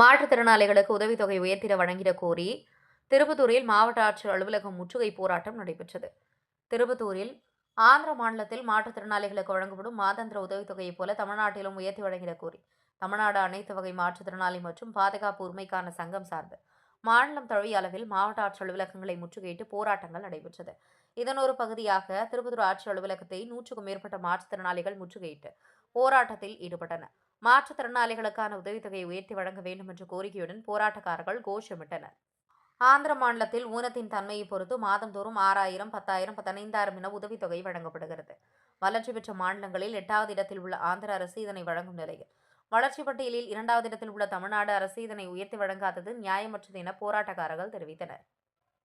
மாற்றுத்திறனாளிகளுக்கு உதவித்தொகை உயர்த்திட வழங்கிட கோரி திருப்பத்தூரில் மாவட்ட ஆட்சியர் அலுவலகம் முற்றுகை போராட்டம் நடைபெற்றது. திருப்பத்தூரில் ஆந்திர மாநிலத்தில் மாற்றுத்திறனாளிகளுக்கு வழங்கப்படும் மாதாந்திர உதவித்தொகையைப் போல தமிழ்நாட்டிலும் உயர்த்தி வழங்கிட கோரி தமிழ்நாடு அனைத்து வகை மாற்றுத்திறனாளி மற்றும் பாதுகாப்பு உரிமைக்கான சங்கம் சார்ந்து மாநிலம் தழுவிய அளவில் மாவட்ட ஆட்சி அலுவலகங்களை முற்றுகையிட்டு போராட்டங்கள் நடைபெற்றது. இதன் ஒரு பகுதியாக திருப்பத்தூர் ஆட்சி அலுவலகத்தை நூற்றுக்கும் மேற்பட்ட மாற்றுத்திறனாளிகள் முற்றுகையிட்டு போராட்டத்தில் ஈடுபட்டனர். மாற்றுத்திறனாளிகளுக்கான உதவித்தொகையை உயர்த்தி வழங்க வேண்டும் என்ற கோரிக்கையுடன் போராட்டக்காரர்கள் கோஷமிட்டனர். ஆந்திர மாநிலத்தில் ஊனத்தின் தன்மையை பொறுத்து மாதந்தோறும் ஆறாயிரம் பத்தாயிரம் பதினைந்தாயிரம் என உதவித்தொகை வழங்கப்படுகிறது. வளர்ச்சி பெற்ற மாநிலங்களில் எட்டாவது இடத்தில் உள்ள ஆந்திர அரசு இதனை வழங்கும் நிலையில். வளர்ச்சி பட்டியலில் இரண்டாவது இடத்தில் உள்ள தமிழ்நாடு அரசு இதனை உயர்த்தி வழங்காதது நியாயமற்றது என போராட்டக்காரர்கள் தெரிவித்தனர்.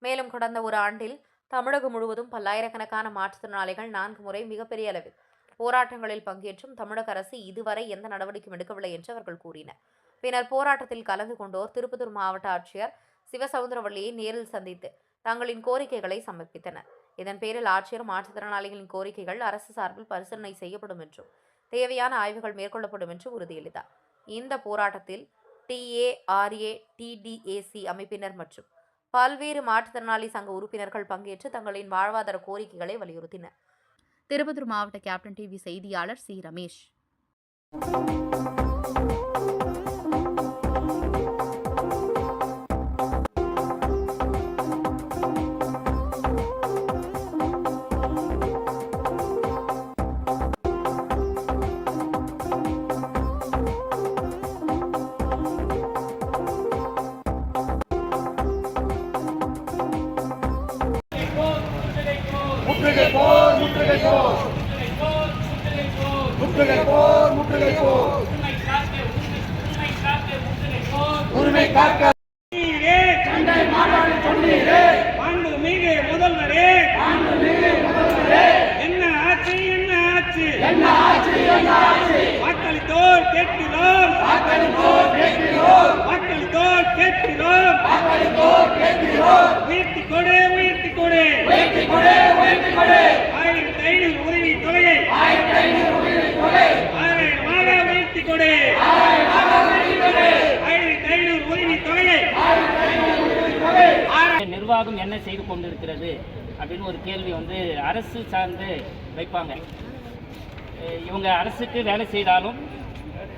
மேலும் கடந்த ஒரு ஆண்டில் தமிழகம் முழுவதும் பல்லாயிரக்கணக்கான மாற்றுத்திறனாளிகள் நான்கு முறை மிகப்பெரிய அளவில் போராட்டங்களில் பங்கேற்றும் தமிழக அரசு இதுவரை எந்த நடவடிக்கையும் எடுக்கவில்லை என்று அவர்கள் கூறினர். பின்னர் போராட்டத்தில் கலந்து கொண்டோர் திருப்பத்தூர் மாவட்ட ஆட்சியர் சிவசவுந்தரவள்ளியை நேரில் சந்தித்து தங்களின் கோரிக்கைகளை சமர்ப்பித்தனர். இதன் பேரில் ஆட்சியர் மாற்றுத்திறனாளிகளின் கோரிக்கைகள் அரசு சார்பில் பரிசீலனை செய்யப்படும் என்றும் தேவையான ஆய்வுகள் மேற்கொள்ளப்படும் என்று உறுதியளித்தார். இந்த போராட்டத்தில் டிஏஆர்ஏ டிடிஏசி அமைப்பினர் மற்றும் பல்வேறு மாற்றுத்திறனாளி சங்க உறுப்பினர்கள் பங்கேற்று தங்களின் வாழ்வாதார கோரிக்கைகளை வலியுறுத்தினர். திருப்பத்தூர் மாவட்ட கேப்டன் டிவி செய்தியாளர் சி. ரமேஷ். முற்றுகை போர் முற்றுகை போர். முற்றுகை போர் முற்றுகை போர் உரிமை காக்க சொன்னீரே சண்டை மாநாடு சொன்னீரே மாண்புமிகு முதல்வரே என்ன ஆச்சு என்ன ஆச்சு என்ன ஆட்சி என்ன ஆட்சி வாக்களித்தோர் கேட்கிறோம் வாக்களிப்போர் கேட்கிறோம் வாக்களித்தோர் கேட்கிறோம் வாக்களிப்போர் கேட்கிறோம் உயர்த்தி கொடு உயர்த்தி கொடு உயர்த்தி கொடு உயர்த்தி கொடு ஆயிரத்தி ஐநூறு உதவி தொகையை ஆயிரத்தி ஐநூறு உயிரை கொடு ஆயிரமாக உயர்த்தி கொடு ஆயிரத்தி ஐநூறு உதவி தொகையை நிர்வாகம் என்ன செய்து கொண்டிருக்கிறது அப்படின்னு ஒரு கேள்வி வந்து அரசு சார்ந்து வைப்பாங்க. இவங்க அரசுக்கு வேலை செய்தாலும்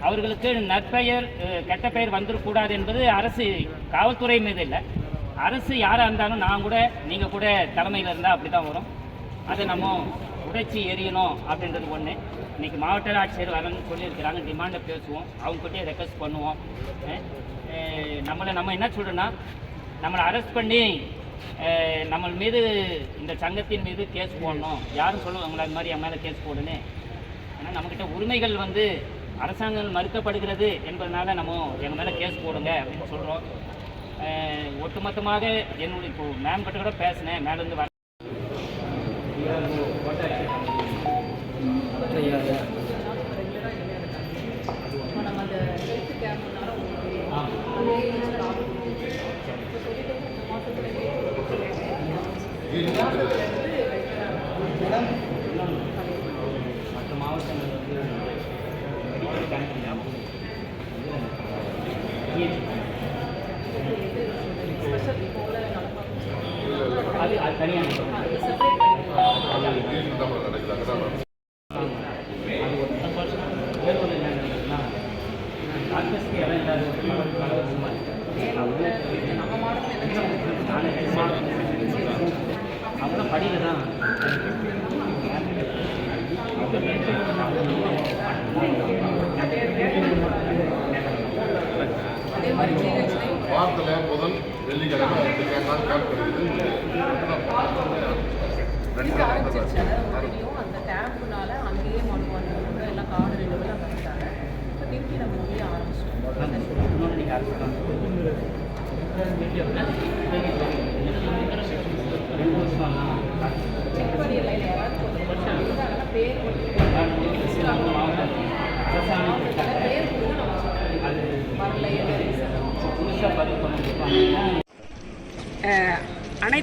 அவர்களுக்கு நற்பெயர் கெட்ட பெயர் வந்துடக்கூடாது என்பது அரசு காவல்துறை மீது இல்லை. அரசு யாராக இருந்தாலும் நான் கூட நீங்கள் கூட தலைமையில் இருந்தால் அப்படி தான் வரும். அதை நம்ம உடைச்சி எரியணும் அப்படின்றது ஒன்று இன்றைக்கி மாவட்ட ஆட்சியர் வரணும்னு சொல்லியிருக்கிறாங்க டிமாண்டை பேசுவோம் அவங்ககிட்டயே ரெக்வஸ்ட் பண்ணுவோம். நம்மளை நம்ம என்ன சொல்கிறோன்னா நம்மளை அரெஸ்ட் பண்ணி நம்ம மீது இந்த சங்கத்தின் மீது கேஸ் போடணும். யாரும் சொல்லுவாங்களா அது மாதிரி என் மேலே கேஸ் போடுன்னு. ஆனால் நம்மக்கிட்ட உரிமைகள் வந்து அரசாங்கம் மறுக்கப்படுகிறது என்பதனால நம்ம எங்கள் மேலே கேஸ் போடுங்க அப்படின்னு சொல்கிறோம் ஒட்டுமொத்தமாக என்னுடைய இப்போ மேம் கிட்ட கூட பேசினேன். மேலேருந்து வர மெடிக்கல் கேம்ப் அது அது தனியாக அது ஒரு சந்தோஷம் படியில் தான் வாரத்தில் முதல் வெள்ளிக்கிழமை நாள் கேம்ப்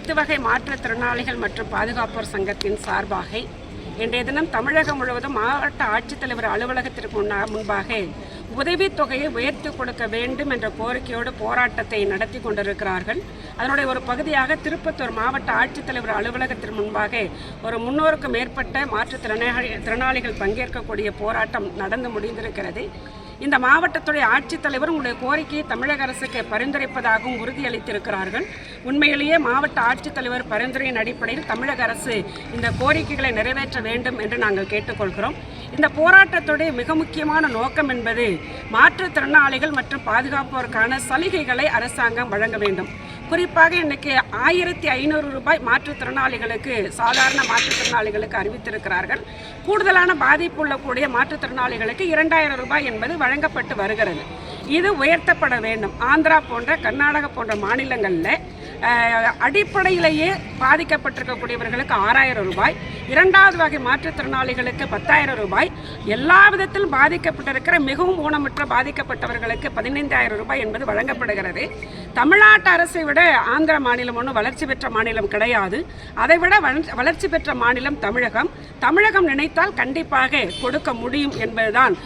அனைத்து வகை மாற்றுத்திறனாளிகள் மற்றும் பாதுகாப்போர் சங்கத்தின் சார்பாக இன்றைய தினம் தமிழகம் முழுவதும் மாவட்ட ஆட்சித்தலைவர் அலுவலகத்திற்கு முன்னா- முன்பாக உதவித்தொகையை உயர்த்தி கொடுக்க வேண்டும் என்ற கோரிக்கையோடு போராட்டத்தை நடத்தி கொண்டிருக்கிறார்கள். அதனுடைய ஒரு பகுதியாக திருப்பத்தூர் மாவட்ட ஆட்சித்தலைவர் அலுவலகத்திற்கு முன்பாக ஒரு முன்னூறுக்கும் மேற்பட்ட மாற்றுத்திறனாளி திறனாளிகள் பங்கேற்கக்கூடிய போராட்டம் நடந்து முடிந்திருக்கிறது. இந்த மாவட்டத்துடைய ஆட்சித்தலைவர் உங்களுடைய கோரிக்கையை தமிழக அரசுக்கு பரிந்துரைப்பதாகவும் உறுதியளித்திருக்கிறார்கள். உண்மையிலேயே மாவட்ட ஆட்சித்தலைவர் பரிந்துரையின் அடிப்படையில் தமிழக அரசு இந்த கோரிக்கைகளை நிறைவேற்ற வேண்டும் என்று நாங்கள் கேட்டுக்கொள்கிறோம். இந்த போராட்டத்துடைய மிக முக்கியமான நோக்கம் என்பது மாற்றுத்திறனாளிகள் மற்றும் பாதுகாப்போருக்கான சலுகைகளை அரசாங்கம் வழங்க வேண்டும். குறிப்பாக இன்னைக்கு ஆயிரத்தி ஐநூறு ரூபாய் மாற்றுத்திறனாளிகளுக்கு சாதாரண மாற்றுத்திறனாளிகளுக்கு அறிவித்திருக்கிறார்கள். கூடுதலான பாதிப்பு உள்ளக்கூடிய மாற்றுத்திறனாளிகளுக்கு இரண்டாயிரம் ரூபாய் என்பது வழங்கப்பட்டு வருகிறது. இது உயர்த்தப்பட வேண்டும். ஆந்திரா போன்ற கர்நாடகா போன்ற மாநிலங்களில் அடிப்படையிலேயே பாதிக்கப்பட்டிருக்கக்கூடியவர்களுக்கு ஆறாயிரம் ரூபாய் இரண்டாவது வகை மாற்றுத்திறனாளிகளுக்கு பத்தாயிரம் ரூபாய். எல்லா விதத்திலும் பாதிக்கப்பட்டிருக்கிற மிகவும் ஊனமுற்ற பாதிக்கப்பட்டவர்களுக்கு பதினைந்தாயிரம் ரூபாய் என்பது வழங்கப்படுகிறது. தமிழ்நாட்டு அரசை விட ஆந்திர மாநிலம் ஒன்றும் வளர்ச்சி பெற்ற மாநிலம் கிடையாது. அதை விட வளர்ச்சி- வளர்ச்சி பெற்ற மாநிலம் தமிழகம். தமிழகம் நினைத்தால் கண்டிப்பாக கொடுக்க முடியும் என்பதுதான்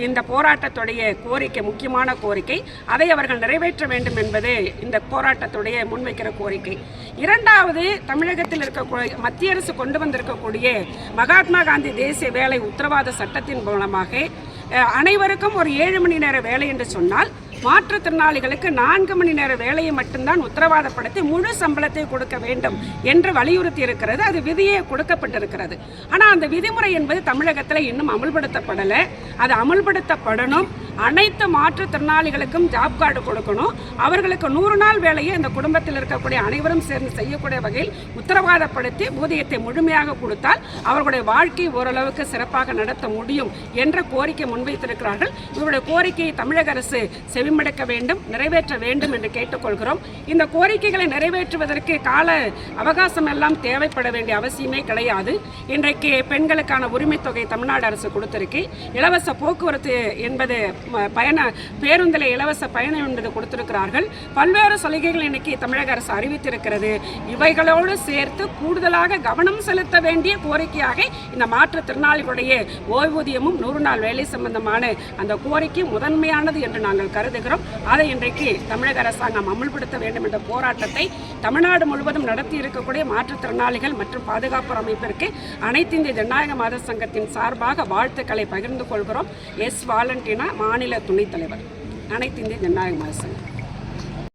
இந்த போராட்டத்துடைய கோரிக்கை முக்கியமான கோரிக்கை. அதை அவர்கள் நிறைவேற்ற வேண்டும் என்பது இந்த போராட்டத்துடைய முன்வைக்கிற கோரிக்கை. இரண்டாவது தமிழகத்தில் இருக்கக்கூடிய மத்திய அரசு கொண்டு இருக்கக்கூடிய மகாத்மா காந்தி தேசிய வேலை உத்தரவாத சட்டத்தின் மூலமாக அனைவருக்கும் ஒரு ஏழு மணி நேர வேலை என்று சொன்னால் மாற்றுத்திறனாளிகளுக்கு நான்கு மணி நேர வேலையை மட்டும்தான் உத்தரவாதப்படுத்தி முழு சம்பளத்தை கொடுக்க வேண்டும் என்று வலியுறுத்தி இருக்கிறது அது விதியே கொடுக்கப்பட்டிருக்கிறது. ஆனால் அந்த விதிமுறை என்பது தமிழகத்தில் இன்னும் அமல்படுத்தப்படலை. அது அமல்படுத்தப்படணும். அனைத்து மாற்றுத்திறனாளிகளுக்கும் ஜாப் கார்டு கொடுக்கணும். அவர்களுக்கு நூறு நாள் வேலையை இந்த குடும்பத்தில் இருக்கக்கூடிய அனைவரும் சேர்ந்து செய்யக்கூடிய வகையில் உத்தரவாதப்படுத்தி ஊதியத்தை முழுமையாக கொடுத்தால் அவர்களுடைய வாழ்க்கை ஓரளவுக்கு சிறப்பாக நடத்த முடியும் என்ற கோரிக்கை முன்வைத்திருக்கிறார்கள். இவருடைய கோரிக்கையை தமிழக அரசு செவிமடுக்க வேண்டும் நிறைவேற்ற வேண்டும் என்று கேட்டுக்கொள்கிறோம். இந்த கோரிக்கைகளை நிறைவேற்றுவதற்கு கால அவகாசம் எல்லாம் தேவைப்பட வேண்டிய அவசியமே கிடையாது. இன்றைக்கு பெண்களுக்கான உரிமைத் தொகை தமிழ்நாடு அரசு கொடுத்திருக்கு. இலவச போக்குவரத்து என்பது பயண பேருந்தில் இலவச பயணம் என்பது கொடுத்திருக்கிறார்கள். பல்வேறு சலுகைகள் இன்னைக்கு தமிழக அரசு அறிவித்திருக்கிறது. இவைகளோடு சேர்த்து கூடுதலாக கவனம் செலுத்த வேண்டிய கோரிக்கையாக இந்த மாற்றுத்திறனாளிகளுடைய ஓய்வூதியமும் நூறு நாள் வேலை சம்பந்தமான அந்த கோரிக்கை முதன்மையானது என்று நாங்கள் கருதுகிறோம். அதை இன்றைக்கு தமிழக அரசாங்கம் அமல்படுத்த வேண்டும் என்ற போராட்டத்தை தமிழ்நாடு முழுவதும் நடத்தி இருக்கக்கூடிய மாற்றுத்திறனாளிகள் மற்றும் பாதுகாப்பு அமைப்பிற்கு அனைத்து இந்திய ஜனநாயக மாத சங்கத்தின் சார்பாக வாழ்த்துக்களை பகிர்ந்து கொள்கிறோம். எஸ் வாலண்டினா மாநில துணைத் தலைவர். அனைத்து இந்திய ஜனநாயக மாத